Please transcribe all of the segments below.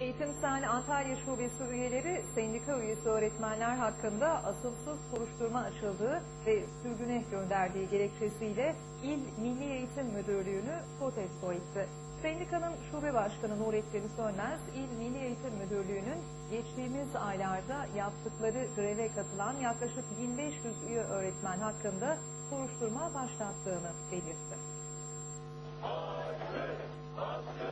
Eğitim Sen Antalya Şubesi üyeleri sendika üyesi öğretmenler hakkında asılsız soruşturma açıldığı ve sürgüne gönderdiği gerekçesiyle İl Milli Eğitim Müdürlüğü'nü protesto etti. Sendikanın şube başkanı Nurettin Sönmez, İl Milli Eğitim Müdürlüğü'nün geçtiğimiz aylarda yaptıkları greve katılan yaklaşık 1500 üye öğretmen hakkında soruşturma başlattığını belirtti.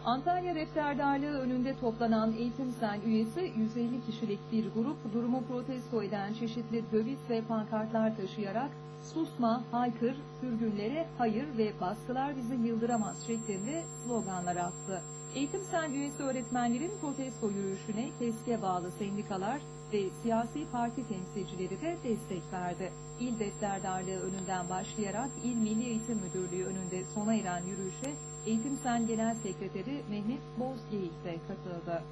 Antalya Defterdarlığı önünde toplanan Eğitim Sen üyesi 150 kişilik bir grup durumu protesto eden çeşitli döviz ve pankartlar taşıyarak susma, haykır, sürgünlere hayır ve baskılar bizi yıldıramaz şeklinde sloganlar attı. Eğitim Sen üyesi öğretmenlerin protesto yürüyüşüne TESK'e bağlı sendikalar ve siyasi parti temsilcileri de destek verdi. İl Defterdarlığı önünden başlayarak İl Milli Eğitim Müdürlüğü önünde sona eren yürüyüşe Eğitim Sen Genel Sekreteri Mehmet Bozgeyik de katıldı.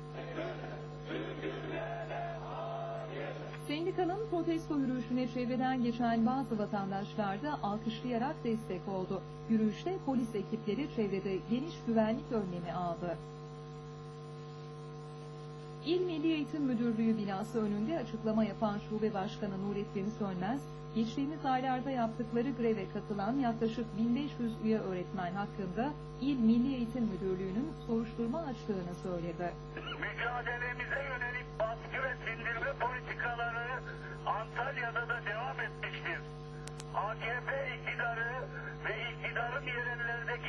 Sendikanın protesto yürüyüşüne çevreden geçen bazı vatandaşlar da alkışlayarak destek oldu. Yürüyüşte polis ekipleri çevrede geniş güvenlik önlemi aldı. İl Milli Eğitim Müdürlüğü binası önünde açıklama yapan Şube Başkanı Nurettin Sönmez, geçtiğimiz aylarda yaptıkları greve katılan yaklaşık 1500 üye öğretmen hakkında İl Milli Eğitim Müdürlüğü'nün soruşturma açtığını söyledi. mücadelemize yönelik baskı ve sindirme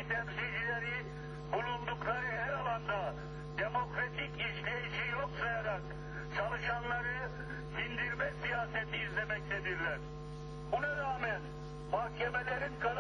temsilcileri bulundukları her alanda demokratik işleyişi yok sayarak çalışanları sindirme siyaseti izlemektedirler. Buna rağmen mahkemelerin karar